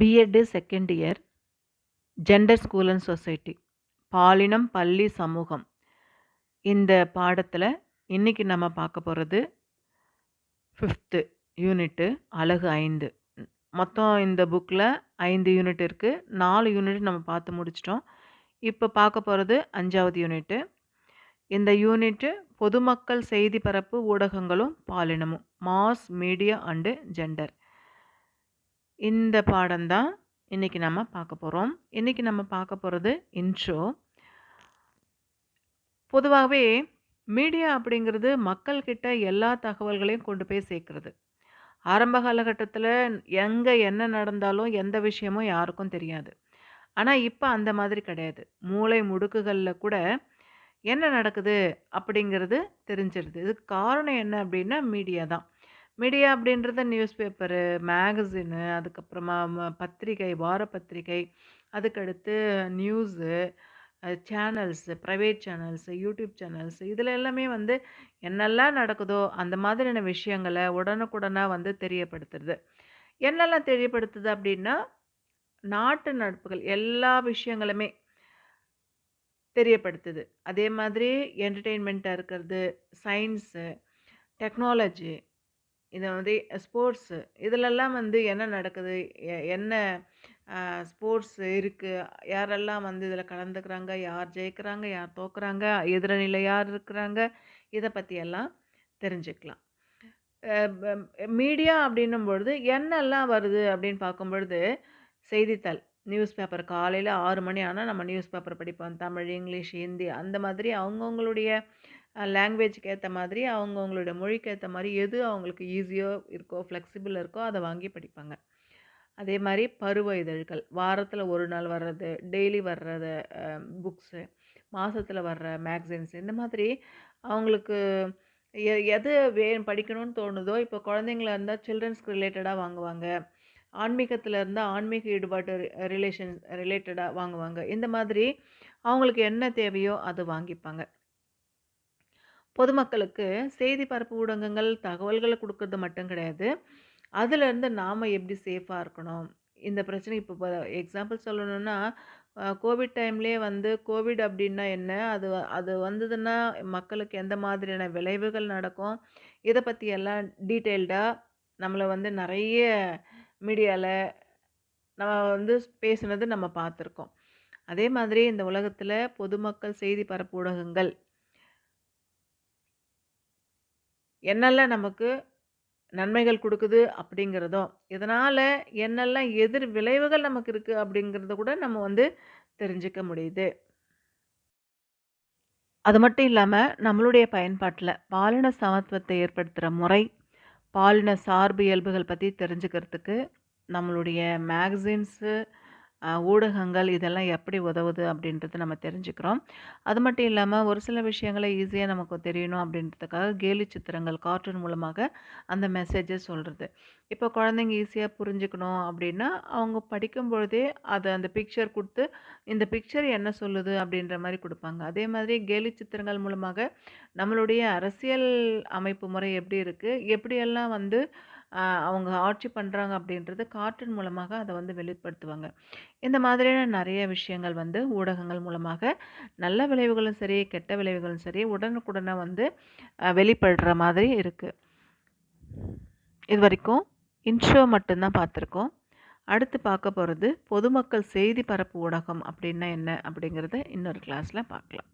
B Ed second year gender school and society பாலினம் பள்ளி சமூகம். இந்த பாடத்தில் இன்னைக்கு நம்ம பார்க்க போகிறது ஃபிஃப்த்து யூனிட்டு அழகு ஐந்து. மொத்தம் இந்த புக்கில் ஐந்து யூனிட் இருக்குது நாலு யூனிட் நம்ம பார்த்து முடிச்சிட்டோம். இப்போ பார்க்க போகிறது அஞ்சாவது யூனிட்டு இந்த யூனிட்டு பொதுமக்கள் செய்தி பரப்பு ஊடகங்களும் பாலினமும் மாஸ் மீடியா அண்டு ஜெண்டர் இந்த பாடம்தான் இன்றைக்கி நம்ம பார்க்க போகிறோம் இன்றைக்கி நம்ம பார்க்க போகிறது இன்ட்ரோ பொதுவாகவே மீடியா அப்படிங்கிறது மக்கள்கிட்ட எல்லா தகவல்களையும் கொண்டு போய் சேர்க்குறது. ஆரம்ப காலகட்டத்தில் எங்கே என்ன நடந்தாலும் எந்த விஷயமும் யாருக்கும் தெரியாது. ஆனால் இப்போ அந்த மாதிரி கிடையாது. மூளை முடுக்குகளில் கூட என்ன நடக்குது அப்படிங்கிறது தெரிஞ்சிருது. இதுக்கு காரணம் என்ன அப்படின்னா மீடியா தான். மீடியா அப்படின்றது நியூஸ் பேப்பரு மேகசினு அதுக்கப்புறமா ம பத்திரிகை வார பத்திரிகை அதுக்கடுத்து news channels private channels YouTube channels இதில் எல்லாமே வந்து என்னெல்லாம் நடக்குதோ அந்த மாதிரியான விஷயங்களை உடனுக்குடனாக வந்து தெரியப்படுத்துறது. என்னெல்லாம் தெரியப்படுத்துது அப்படின்னா நாட்டு நடப்புகள் எல்லா விஷயங்களுமே தெரியப்படுத்துது. அதே மாதிரி என்டர்டெயின்மெண்ட்டாக இருக்கிறது சயின்ஸு டெக்னாலஜி இதை வந்து ஸ்போர்ட்ஸு இதிலெல்லாம் வந்து என்ன நடக்குது? எ- என்ன ஸ்போர்ட்ஸ் இருக்குது யாரெல்லாம் வந்து இதில் கலந்துக்கிறாங்க? யார் ஜெயிக்கிறாங்க? யார் தோக்குறாங்க? எதிரணியில் யார் இருக்கிறாங்க? இதை பற்றியெல்லாம் தெரிஞ்சுக்கலாம். மீடியா அப்படின்னும் பொழுது என்னெல்லாம் வருது அப்படின்னு பார்க்கும் பொழுது செய்தித்தாள் நியூஸ் பேப்பர் காலையில் ஆறு மணி ஆனால் நம்ம நியூஸ் பேப்பர் படிப்போம். தமிழ் இங்கிலீஷ் ஹிந்தி அந்த மாதிரி அவங்கவுங்களுடைய லாங்குவேஜுக்கு ஏற்ற மாதிரி அவங்கவுங்களோட மொழிக்கு ஏற்ற மாதிரி எது அவங்களுக்கு ஈஸியோ இருக்கோ ஃப்ளெக்சிபிள் இருக்கோ அதை வாங்கி படிப்பாங்க. அதே மாதிரி பருவ இதழ்கள் வாரத்தில் ஒரு நாள் வர்றது டெய்லி வர்றது புக்ஸு மாதத்தில் வர்ற மேக்சின்ஸ் இந்த மாதிரி அவங்களுக்கு எ எது வே படிக்கணும்னு தோணுதோ இப்போ குழந்தைங்களா இருந்தால் சில்ட்ரன்ஸ்க்கு ரிலேட்டடாக வாங்குவாங்க. ஆன்மீகத்தில் இருந்தால் ஆன்மீக ஈடுபாட்டு ரிலேஷன் ரிலேட்டடாக வாங்குவாங்க. இந்த மாதிரி அவங்களுக்கு என்ன தேவையோ அது வாங்கிப்பாங்க. பொதுமக்களுக்கு செய்தி பரப்பு ஊடகங்கள் தகவல்களை கொடுக்கறது மட்டும் கிடையாது. அதுலேருந்து நாம் எப்படி சேஃபாக இருக்கணும்? இந்த பிரச்சனை இப்போ எக்ஸாம்பிள் சொல்லணும்னா கோவிட் டைம்லேயே வந்து கோவிட் அப்படின்னா என்ன? அது அது வந்ததுன்னா மக்களுக்கு எந்த மாதிரியான விளைவுகள் நடக்கும்? இதை பற்றி எல்லாம் டீட்டெயில்டாக நம்மளை வந்து நிறைய மீடியாவில் நம்ம வந்து பேசுனது நம்ம பார்த்துருக்கோம். அதே மாதிரி இந்த உலகத்தில் பொதுமக்கள் செய்தி பரப்பு ஊடகங்கள் என்னெல்லாம் நமக்கு நன்மைகள் கொடுக்குது அப்படிங்கிறதும் இதனால் என்னெல்லாம் எதிர் விளைவுகள் நமக்கு இருக்குது அப்படிங்கிறத கூட நம்ம வந்து தெரிஞ்சுக்க முடியுது. அது மட்டும் இல்லாமல் நம்மளுடைய பயன்பாட்டில் பாலின சமத்துவத்தை ஏற்படுத்துகிற முறை பாலின சார்பு இயல்புகள் பற்றி தெரிஞ்சுக்கிறதுக்கு நம்மளுடைய மேகசின்ஸு ஊடகங்கள் இதெல்லாம் எப்படி உதவுது அப்படின்றது நம்ம தெரிஞ்சுக்கிறோம். அது மட்டும் இல்லாமல் ஒரு சில விஷயங்களை ஈஸியாக நமக்கு தெரியணும் அப்படின்றதுக்காக கேலி சித்திரங்கள் கார்ட்டூன் மூலமாக அந்த மெசேஜை சொல்கிறது இப்போ குழந்தைங்க ஈஸியாக புரிஞ்சுக்கணும் அப்படின்னா அவங்க படிக்கும் பொழுதே அதை அந்த பிக்சர் கொடுத்து இந்த பிக்சர் என்ன சொல்லுது அப்படின்ற மாதிரி கொடுப்பாங்க. அதே மாதிரி கேலி சித்திரங்கள் மூலமாக நம்மளுடைய அரசியல் அமைப்பு முறை எப்படி இருக்குது எப்படியெல்லாம் வந்து அவங்க ஆட்சி பண்ணுறாங்க அப்படின்றது கார்ட்டூன் மூலமாக அதை வந்து வெளிப்படுத்துவாங்க. இந்த மாதிரியான நிறைய விஷயங்கள் வந்து ஊடகங்கள் மூலமாக நல்ல விளைவுகளும் சரி கெட்ட விளைவுகளும் சரி உடனுக்குடனே வந்து வெளிப்படுற மாதிரி இருக்குது இது வரைக்கும் இன்ஷோ மட்டும்தான் பார்த்துருக்கோம். அடுத்து பார்க்க போகிறது பொதுமக்கள் செய்தி பரப்பு ஊடகம் அப்படின்னா என்ன அப்படிங்கிறத இன்னொரு கிளாஸில் பார்க்கலாம்.